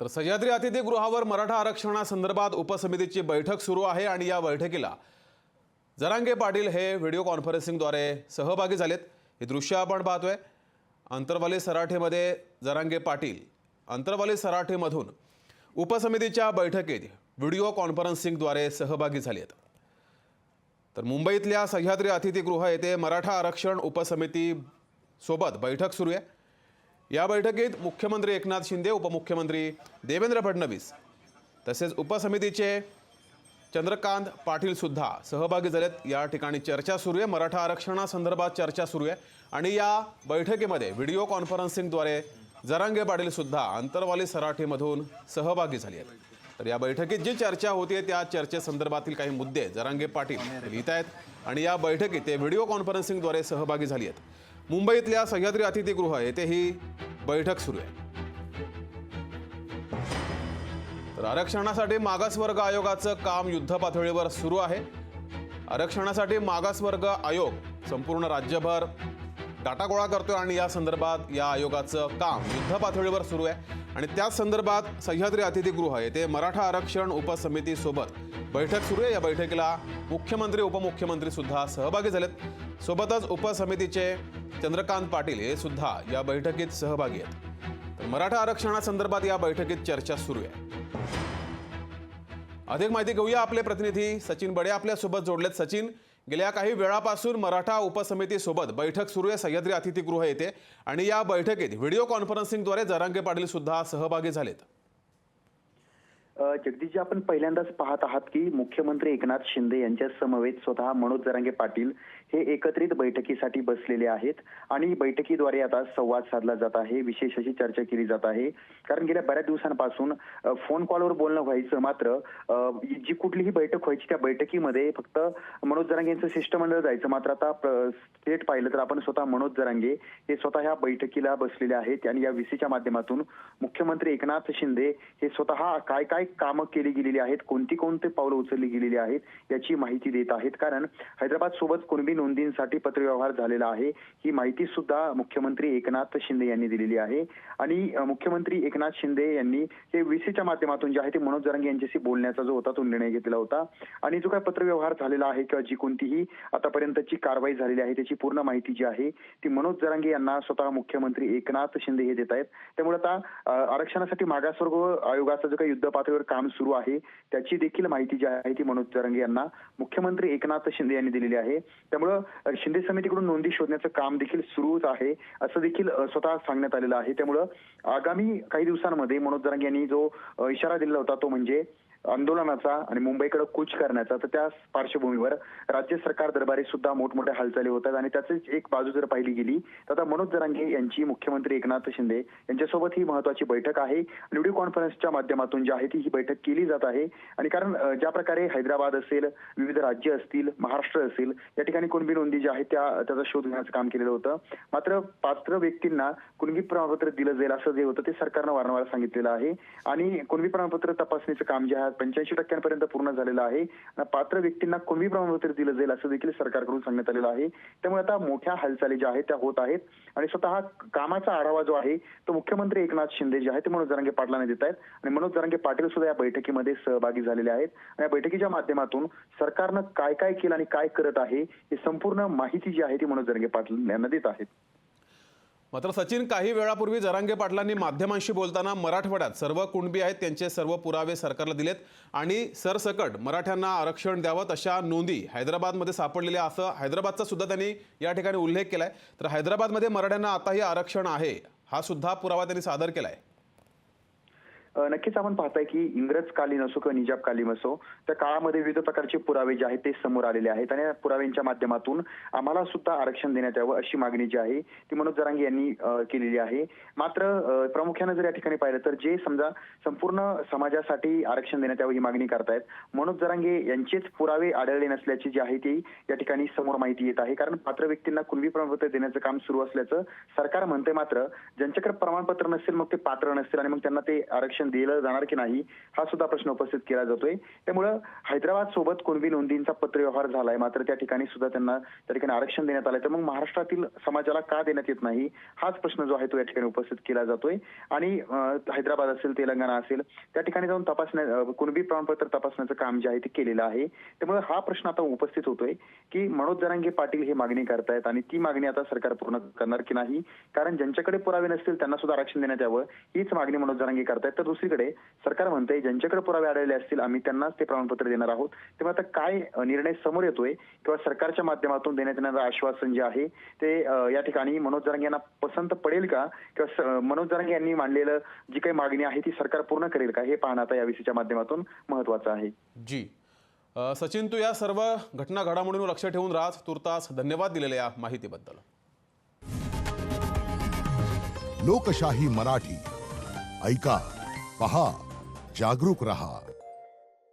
तर सह्याद्री अतिथीगृहावर मराठा आरक्षणासंदर्भात उपसमितीची बैठक सुरू आहे आणि या बैठकीला जरांगे पाटील हे व्हिडिओ कॉन्फरन्सिंगद्वारे सहभागी झालेत. हे दृश्य आपण पाहतोय. अंतरवाली सराठेमध्ये जरांगे पाटील. अंतरवाली सराठेमधून उपसमितीच्या बैठकीत व्हिडिओ कॉन्फरन्सिंगद्वारे सहभागी झाले आहेत तर मुंबईतल्या सह्याद्री अतिथीगृह येथे मराठा आरक्षण उपसमिती सोबत बैठक सुरू आहे. या बैठकीत मुख्यमंत्री एकनाथ शिंदे उपमुख्यमंत्री देवेंद्र फडणवीस तसेच उपसमितीचे चंद्रकांत पाटील सुद्धा सहभागी झालेत. या ठिकाणी चर्चा सुरू आहे. मराठा आरक्षणासंदर्भात चर्चा सुरू आहे. आणि या बैठकीमध्ये व्हिडिओ कॉन्फरन्सिंगद्वारे जरांगे पाटील सुद्धा सराठीमधून सहभागी झाले आहेत. तर या बैठकीत जी चर्चा होती त्या चर्चेसंदर्भातील काही मुद्दे जरांगे पाटील लिहित आहेत आणि या बैठकीत ते व्हिडिओ कॉन्फरन्सिंगद्वारे सहभागी झाली आहेत. मुंबईतल्या सह्याद्री अतिथीगृह येथे ही बैठक सुरू आहे. तर आरक्षणासाठी मागासवर्ग आयोगाचं काम युद्धपातळीवर सुरू आहे. आरक्षणासाठी मागासवर्ग आयोग संपूर्ण राज्यभर डाटा गोळा करतोय आणि या संदर्भात या आयोगाचं काम युद्धपातळीवर सुरू आहे. आणि त्याच संदर्भात सह्याद्री अतिथीगृह येथे मराठा आरक्षण उपसमितीसोबत बैठक सुरू आहे. या बैठकीला मुख्यमंत्री उपमुख्यमंत्री सुद्धा सहभागी झालेत. सोबतच उपसमितीचे चंद्रकांत पाटील हे सुद्धा या बैठकीत सहभागी आहेत. तर मराठा आरक्षणासंदर्भात या बैठकीत चर्चा सुरू आहे. अधिक माहिती घेऊया आपले प्रतिनिधी सचिन बडे. आपल्यासोबत जोडलेत सचिन. गेल्या काही वेळापासून मराठा उपसमितीसोबत बैठक सुरू आहे. सह्याद्री अतिथीगृह येथे. आणि या बैठकीत व्हिडिओ कॉन्फरन्सिंगद्वारे जरांगे पाटील सुद्धा सहभागी झालेत. जगदीशजी आपण पहिल्यांदाच पाहत आहात की मुख्यमंत्री एकनाथ शिंदे यांच्या समवेत स्वतः मनोज जरांगे पाटील हे एकत्रित बैठकीसाठी बसलेले आहेत आणि बैठकीद्वारे आता संवाद साधला जात आहे विशेष अशी चर्चा केली जात आहे. कारण गेल्या बऱ्याच दिवसांपासून फोन कॉलवर बोलणं व्हायचं मात्र जी कुठलीही बैठक व्हायची त्या बैठकीमध्ये फक्त मनोज जरांगे यांचं शिष्टमंडळ जायचं. मात्र आता प्र- थेट पाहिलं तर आपण स्वतः मनोज जरांगे हे स्वतः ह्या बैठकीला बसलेले आहेत आणि या व्हीसीच्या माध्यमातून मुख्यमंत्री एकनाथ शिंदे हे स्वतः काय काय कामं केली गेलेली आहेत कोणती कोणते पावलं उचलली गेलेली आहेत याची माहिती देत आहेत. कारण हैदराबाद सोबत कुणबी नोंदींसाठी पत्रव्यवहार झालेला आहे ही माहिती सुद्धा मुख्यमंत्री एकनाथ शिंदे यांनी दिलेली आहे. आणि मुख्यमंत्री एकनाथ शिंदे यांनी हे व्हीसीच्या माध्यमातून जे आहे ते मनोज जरांगे यांच्याशी बोलण्याचा जो होता तो निर्णय घेतलेला होता. आणि जो काय पत्रव्यवहार झालेला आहे किंवा जी कोणतीही आतापर्यंतची कारवाई झालेली आहे त्याची पूर्ण माहिती जी आहे ती मनोज जरांगे यांना स्वतः मुख्यमंत्री एकनाथ शिंदे हे देत आहेत. त्यामुळे आता आरक्षणासाठी मागासवर्ग आयोगाचं जो काही युद्ध पातळीवर काम सुरू आहे. त्याची देखील माहिती जी आहे ती मनोज तरंगे यांना मुख्यमंत्री एकनाथ शिंदे यांनी दिलेली आहे. त्यामुळं शिंदे समितीकडून नोंदी शोधण्याचं काम देखील सुरूच आहे असं देखील स्वतः सांगण्यात आलेलं आहे. त्यामुळं आगामी काही दिवसांमध्ये मनोज तरंगे यांनी जो इशारा दिला होता तो म्हणजे आंदोलनाचा आणि मुंबईकडे कूच करण्याचा तर त्या पार्श्वभूमीवर राज्य सरकार दरबारी सुद्धा मोठमोठ्या हालचाली होतात आणि त्याचीच एक बाजू जर पाहिली गेली तर आता मनोज जरांगे यांची मुख्यमंत्री एकनाथ शिंदे यांच्यासोबत ही महत्वाची बैठक आहे. आणि व्हिडिओ कॉन्फरन्सच्या माध्यमातून जी आहे ती ही बैठक केली जात आहे. आणि कारण ज्या प्रकारे हैदराबाद असेल विविध राज्य असतील महाराष्ट्र असेल या ठिकाणी कुणबी नोंदी ज्या आहेत त्या त्याचा शोध घेण्याचं काम केलेलं होतं. मात्र पात्र व्यक्तींना कुणबी प्रमाणपत्र दिलं जाईल असं जे होतं ते सरकारनं वारंवार सांगितलेलं आहे. आणि कुणबी प्रमाणपत्र तपासणीचं काम जे आहे पंच्याऐंशी टक्क्यांपर्यंत पूर्ण झालेलं आहे. पात्र व्यक्तींना कमी प्रमाणपत्र दिलं जाईल असं देखील सरकारकडून सांगण्यात आलेलं आहे. त्यामुळे आता मोठ्या हालचाली ज्या आहेत त्या होत आहेत. आणि स्वतः कामाचा आढावा जो आहे तो मुख्यमंत्री एकनाथ शिंदे जे आहे ते मनोज जरांगे पाटलांना देत आहेत. आणि मनोज जरांगे पाटील सुद्धा या बैठकीमध्ये सहभागी झालेले आहेत. आणि या बैठकीच्या माध्यमातून सरकारनं काय काय केलं आणि काय करत आहे ही संपूर्ण माहिती जी आहे ती मनोज जरांगे पाटील यांना देत आहेत. मात्र सचिन काही वेळापूर्वी जरांगे पाटलांनी माध्यमांशी बोलताना मराठवाड्यात सर्व कुणबी आहेत त्यांचे सर्व पुरावे सरकारला दिलेत आणि सरसकट मराठ्यांना आरक्षण द्यावं तशा नोंदी हैदराबादमध्ये सापडलेल्या असं हैदराबादचा सुद्धा त्यांनी या ठिकाणी उल्लेख केला आहे तर हैदराबादमध्ये मराठ्यांना आताही आरक्षण आहे हा सुद्धा पुरावा त्यांनी सादर केला आहे नक्कीच आपण पाहताय की इंग्रज कालीन असो किंवा निजाब कालीन असो त्या काळामध्ये विविध प्रकारचे पुरावे जे आहेत ते समोर आलेले आहेत आणि पुराव्यांच्या माध्यमातून आम्हाला सुद्धा आरक्षण देण्यात यावं अशी मागणी जी आहे ती मनोज जरांगे यांनी केलेली आहे. मात्र प्रामुख्यानं जर या ठिकाणी पाहिलं तर जे समजा संपूर्ण समाजासाठी आरक्षण देण्यात यावं ही मागणी करतायत मनोज जरांगे यांचेच पुरावे आढळले नसल्याची जी आहे ती या ठिकाणी समोर माहिती येत आहे. कारण पात्र व्यक्तींना कुणबी प्रमाणपत्र देण्याचं काम सुरू असल्याचं सरकार म्हणते मात्र ज्यांच्याकडे प्रमाणपत्र नसेल मग ते पात्र नसतील आणि मग त्यांना ते आरक्षण आरक्षण दिलं जाणार की नाही हा सुद्धा प्रश्न उपस्थित केला जातोय. त्यामुळं हैदराबाद सोबत कुणबी नोंदींचा पत्रव्यवहार झालाय मात्र त्या ठिकाणी सुद्धा त्यांना त्या ठिकाणी आरक्षण देण्यात आलंय. तर मग महाराष्ट्रातील समाजाला का देण्यात येत नाही हाच प्रश्न जो आहे तो या ठिकाणी उपस्थित केला जातोय. आणि हैदराबाद असेल तेलंगणा असेल त्या ठिकाणी जाऊन तपासण्या कुणबी प्रमाणपत्र तपासण्याचं काम जे आहे ते केलेलं आहे. त्यामुळे हा प्रश्न आता उपस्थित होतोय की मनोज जरांगे पाटील हे मागणी करतायत आणि ती मागणी आता सरकार पूर्ण करणार की नाही? कारण ज्यांच्याकडे पुरावे नसतील त्यांना सुद्धा आरक्षण देण्यात यावं. हीच मागणी मनोज जरांगे करतायत. तर दुसरीकडे सरकार म्हणतंय ज्यांच्याकडे पुरावे आढळले असतील आम्ही त्यांनाच ते प्रमाणपत्र देणार आहोत. तेव्हा आता काय निर्णय समोर येतोय किंवा सरकारच्या माध्यमातून देण्यात येणारं आश्वासन जे आहे ते या ठिकाणी मनोज जरांगे यांना पसंत पडेल का? किंवा मनोज जरांगे यांनी मांडलेलं जी काही मागणी आहे ती सरकार पूर्ण करेल का? हे पाहणं आता या विषयाच्या माध्यमातून महत्वाचं आहे. जी. सचिन तू या सर्व घटना घडामोडींवर लक्ष ठेवून राहत तुर्तास धन्यवाद दिलेल्या या माहितीबद्दल. लोकशाही मराठी. ऐका. पहा जागरूक रहा.